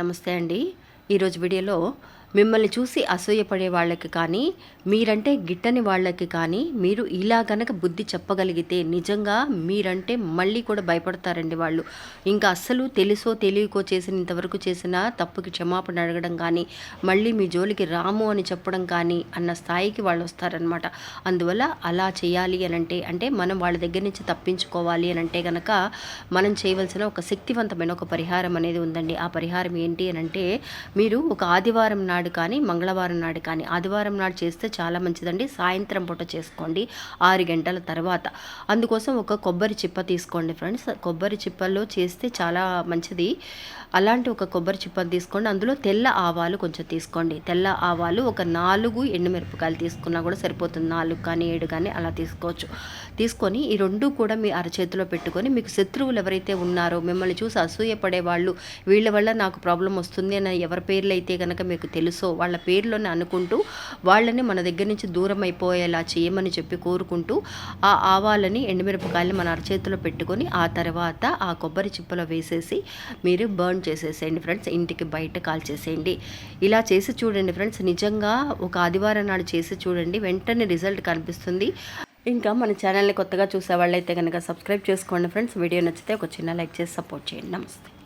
నమస్తే అండి. ఈరోజు వీడియోలో మిమ్మల్ని చూసి అసూయపడే వాళ్ళకి కానీ మీరంటే గిట్టని వాళ్ళకి కానీ మీరు ఇలా గనక బుద్ధి చెప్పగలిగితే నిజంగా మీరంటే మళ్ళీ కూడా భయపడతారండి వాళ్ళు. ఇంకా అస్సలు తెలుసో తెలియకో చేసిన ఇంతవరకు చేసిన తప్పుకి క్షమాపణ అడగడం కానీ మళ్ళీ మీ జోలికి రాము అని చెప్పడం కానీ అన్న స్థాయికి వాళ్ళు వస్తారనమాట అందువల్ల అలా చేయాలి అని అంటే అంటే మనం వాళ్ళ దగ్గర నుంచి తప్పించుకోవాలి అని అంటే కనుక మనం చేయవలసిన ఒక శక్తివంతమైన ఒక పరిహారం అనేది ఉందండి. ఆ పరిహారం ఏంటి అని అంటే మీరు ఒక ఆదివారం నాడు నాడు కానీ మంగళవారం నాడు కానీ ఆదివారం నాడు చేస్తే చాలా మంచిదండి. సాయంత్రం పూట చేసుకోండి ఆరు గంటల తర్వాత. అందుకోసం ఒక కొబ్బరి చిప్ప తీసుకోండి ఫ్రెండ్స్. కొబ్బరి చిప్పల్లో చేస్తే చాలా మంచిది. అలాంటి ఒక కొబ్బరి చిప్పని తీసుకోండి. అందులో తెల్ల ఆవాలు కొంచెం తీసుకోండి. తెల్ల ఆవాలు ఒక నాలుగు ఎండుమిరపకాయలు తీసుకున్నా కూడా సరిపోతుంది. నాలుగు కానీ ఏడు కానీ అలా తీసుకోవచ్చు. తీసుకొని ఈ రెండు కూడా మీ అరచేతిలో పెట్టుకొని మీకు శత్రువులు ఎవరైతే ఉన్నారో మిమ్మల్ని చూసి అసూయపడే వాళ్ళు వీళ్ళ వల్ల నాకు ప్రాబ్లం వస్తుంది అని ఎవరి పేర్లు అయితే కనుక మీకు తెలుసు వాళ్ళ పేర్లోనే అనుకుంటూ వాళ్ళని మన దగ్గర నుంచి దూరం అయిపోయేలా చేయమని చెప్పి కోరుకుంటూ ఆ ఆవాలని ఎండుమిరపకాయలు మన అరచేతిలో పెట్టుకొని ఆ తర్వాత ఆ కొబ్బరి చిప్పలో వేసేసి మీరు బర్న్ చేసేసేయండి ఫ్రెండ్స్ ఇంటికి బయట కాల్ చేసేయండి ఇలా చేసి చూడండి ఫ్రెండ్స్ నిజంగా ఒక ఆదివారం నాడు చేసి చూడండి వెంటనే రిజల్ట్ కనిపిస్తుంది. ఇంకా మన ఛానల్ని కొత్తగా చూసే వాళ్ళైతే కనుక సబ్స్క్రైబ్ చేసుకోండి ఫ్రెండ్స్ వీడియో నచ్చితే ఒక చిన్న లైక్ చేసి సపోర్ట్ చేయండి. నమస్తే.